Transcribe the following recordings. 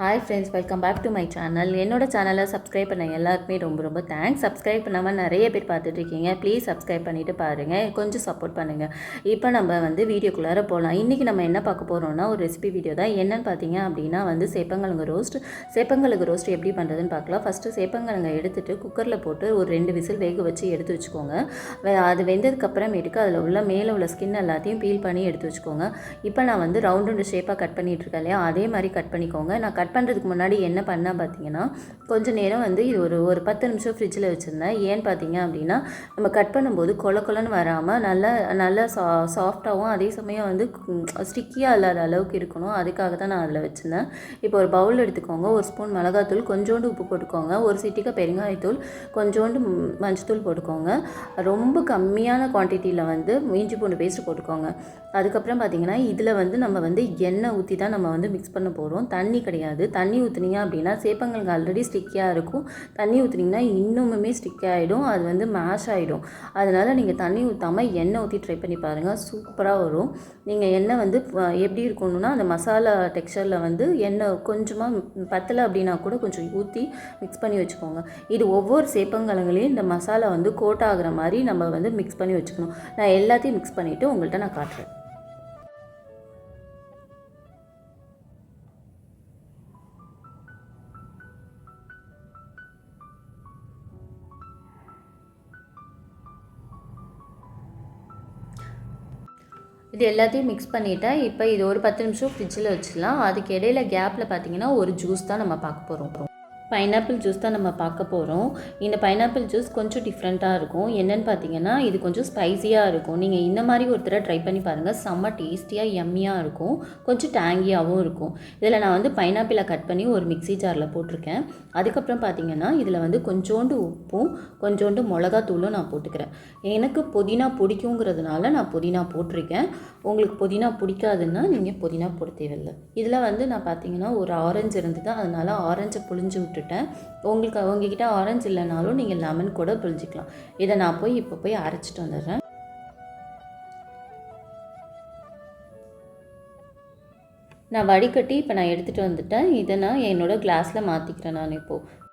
Hi friends welcome back to my channel என்னோட சேனலை subscribe பண்ண எல்லாருக்குமே ரொம்ப ரொம்ப தேங்க்ஸ் சப்ஸ்கிரைப் பண்ணாமல் நிறைய பேர் பார்த்துட்ருக்கீங்க. ப்ளீஸ் சப்ஸ்கிரைப் பண்ணிவிட்டு பாருங்கள் கொஞ்சம் சப்போர்ட் பண்ணுங்கள் இப்போ நம்ம வந்து வீடியோக்குள்ளார போகலாம் இன்றைக்கி நம்ம என்ன பார்க்க போகிறோம்னா ஒரு ரெசிபி வீடியோ தான். என்னன்னு பார்த்தீங்க அப்படின்னா வந்து சேப்பங்கிழங்கு ரோஸ்ட் சேப்பங்கிழங்கு ரோஸ்ட் எப்படி பண்ணுறதுன்னு பார்க்கலாம். ஃபஸ்ட்டு சேப்பங்கிழங்கை எடுத்துகிட்டு குக்கரில் போட்டு ஒரு ரெண்டு விசில் வேக வச்சு எடுத்து வச்சுக்கோங்க. வே- அது வெந்ததுக்கப்புறமேட்டுக்கு அதில் உள்ள மேலே உள்ள ஸ்கின் எல்லாத்தையும் பீல் பண்ணி எடுத்து வச்சுக்கோங்க. இப்போ நான் வந்து ரவுண்ட் ரவுண்டு ஷேப்பாக கட் பண்ணிகிட்ருக்கேன் இல்லையா? அதே மாதிரி கட் பண்ணிக்கோங்க. நான் கட் கட் பண்ணுறதுக்கு முன்னாடி என்ன பண்ணால் பார்த்தீங்கன்னா கொஞ்சம் நேரம் வந்து இது ஒரு ஒரு பத்து நிமிஷம் ஃப்ரிட்ஜில் வச்சுருந்தேன். ஏன்னு பார்த்தீங்க அப்படின்னா நம்ம கட் பண்ணும்போது கொல கொலன்னு வராமல் நல்லா நல்லா சா சாஃப்டாகவும் அதே சமயம் வந்து ஸ்டிக்கியாக இல்லாத அளவுக்கு இருக்கணும். அதுக்காக தான் நான் அதில் வச்சுருந்தேன். இப்போ ஒரு பவுல் எடுத்துக்கோங்க. ஒரு ஸ்பூன் மிளகாத்தூள் கொஞ்சோண்டு உப்பு போட்டுக்கோங்க. ஒரு சிட்டிக்க பெருங்காயத்தூள் கொஞ்சோண்டு மஞ்சத்தூள் போட்டுக்கோங்க. ரொம்ப கம்மியான குவான்டிட்டியில் வந்து இஞ்சி பூண்டு பேஸ்ட் போட்டுக்கோங்க. அதுக்கப்புறம் பார்த்தீங்கன்னா இதில் வந்து நம்ம வந்து எண்ணெய் ஊற்றி தான் நம்ம வந்து மிக்ஸ் பண்ண போகிறோம் தண்ணி கிடையாது. தண்ணி ஊற்றுனீங்க அப்படின்னா சேப்பங்களுக்கு ஆல்ரெடி ஸ்டிக்கியாக இருக்கும். தண்ணி ஊற்றுனீங்கன்னா இன்னுமுமே ஸ்டிக் ஆகிடும் அது வந்து மேஷ் ஆகிடும் அதனால் நீங்கள் தண்ணி ஊற்றாமல் எண்ணெய் ஊற்றி ட்ரை பண்ணி பாருங்கள் சூப்பராக வரும். நீங்கள் எண்ணெய் வந்து எப்படி இருக்கணும்னா அந்த மசாலா டெக்ஸ்சரில் வந்து எண்ணெய் கொஞ்சமாக பத்தலை அப்படின்னா கூட கொஞ்சம் ஊற்றி மிக்ஸ் பண்ணி வச்சுக்கோங்க. இது ஒவ்வொரு சேப்பங்கிழங்குலையும் இந்த மசாலா வந்து கோட் ஆகுற மாதிரி நம்ம வந்து மிக்ஸ் பண்ணி வச்சுக்கணும். நான் எல்லாத்தையும் மிக்ஸ் பண்ணிவிட்டு உங்கள்கிட்ட நான் காட்டுறேன். இது எல்லாத்தையும் மிக்ஸ் பண்ணிவிட்டேன் இப்போ இது ஒரு பத்து நிமிஷம் ஃப்ரிட்ஜில் வச்சிடலாம் அதுக்கு இடையில கேப்பில் பார்த்தீங்கன்னா ஒரு ஜூஸ் தான் நம்ம பார்க்க போகிறோம் பைனாப்பிள் ஜூஸ் தான் நம்ம பார்க்க போகிறோம் இந்த பைனாப்பிள் ஜூஸ் கொஞ்சம் டிஃப்ரெண்ட்டாக இருக்கும். என்னென்னு பார்த்தீங்கன்னா இது கொஞ்சம் ஸ்பைசியாக இருக்கும். நீங்கள் இந்த மாதிரி ஒரு தடவை ட்ரை பண்ணி பாருங்கள் செம்ம டேஸ்டியாக எம்மியாக இருக்கும். கொஞ்சம் டேங்கியாகவும் இருக்கும். இதில் நான் வந்து பைனாப்பிளை கட் பண்ணி ஒரு மிக்ஸி ஜாரில் போட்டிருக்கேன். அதுக்கப்புறம் பார்த்தீங்கன்னா இதில் வந்து கொஞ்சோண்டு உப்பும் கொஞ்சோண்டு மிளகாத்தூளும் நான் போட்டுக்கிறேன். எனக்கு புதினா பிடிக்குங்கிறதுனால நான் புதினா போட்டிருக்கேன். உங்களுக்கு புதினா பிடிக்காதுன்னா நீங்கள் புதினா போட தேவையில்லை. இதில் வந்து நான் பார்த்தீங்கன்னா ஒரு ஆரஞ்சு இருந்தது. அதனால் ஆரஞ்சை புழிஞ்சு விட்டு விட்டுட்டேன். உங்களுக்கு உங்ககிட்ட ஆரஞ்சு இல்லைனாலும் நீங்கள் லெமன் கூட புரிஞ்சிக்கலாம் இதை நான் போய் இப்போ போய் அரைச்சிட்டு வந்துடுறேன். நான் வடிகட்டி இப்போ நான் எடுத்துகிட்டு வந்துட்டேன். இதை நான் என்னோட கிளாஸில் மாற்றிக்கிறேன் நான் இப்போது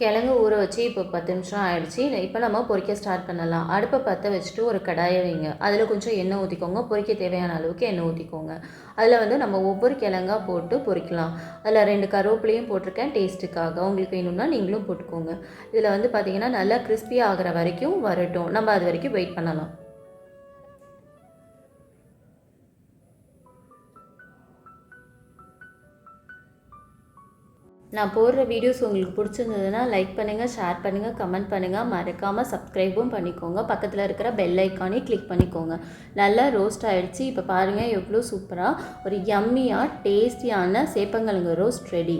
கிழங்கு ஊற வச்சு இப்போ பத்து நிமிஷம் ஆயிடுச்சு. இப்போ நம்ம பொறிக்க ஸ்டார்ட் பண்ணலாம். அடுப்பை பற்ற வச்சுட்டு ஒரு கடாயை வைங்க. அதில் கொஞ்சம் எண்ணெய் ஊற்றிக்கோங்க பொரிக்க தேவையான அளவுக்கு எண்ணெய் ஊற்றிக்கோங்க அதில் வந்து நம்ம ஒவ்வொரு கிழங்கா போட்டு பொறிக்கலாம். அதில் ரெண்டு கருவேப்பிலையும் போட்டிருக்கேன். டேஸ்ட்டுக்காக உங்களுக்கு வேணும்னா நீங்களும் போட்டுக்கோங்க. இதில் வந்து பார்த்திங்கன்னா நல்லா கிறிஸ்பி ஆகிற வரைக்கும் வரட்டும். நம்ம அது வரைக்கும் வெயிட் பண்ணலாம். நான் போடுற வீடியோஸ் உங்களுக்கு பிடிச்சிருந்ததுன்னா லைக் பண்ணுங்கள் ஷேர் பண்ணுங்கள் கமெண்ட் பண்ணுங்கள் மறக்காமல் சப்ஸ்கிரைபும் பண்ணிக்கோங்க. பக்கத்தில் இருக்கிற பெல் ஐக்கானே கிளிக் பண்ணிக்கோங்க. நல்லா ரோஸ்ட் ஆகிடுச்சு இப்போ பாருங்கள் எவ்வளோ சூப்பராக ஒரு யம்மியாக டேஸ்டியான சேப்பங்கிழங்கு ரோஸ்ட் ரெடி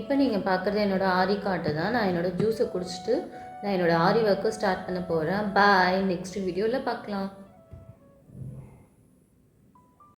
இப்போ நீங்கள் பார்க்குறது என்னோடய ஆரி காட்டு தான். நான் என்னோட ஜூஸை குடிச்சிட்டு நான் என்னோட ஆரி ஒர்க்கை ஸ்டார்ட் பண்ண போகிறேன் பாய் நெக்ஸ்ட் வீடியோவில் பார்க்கலாம்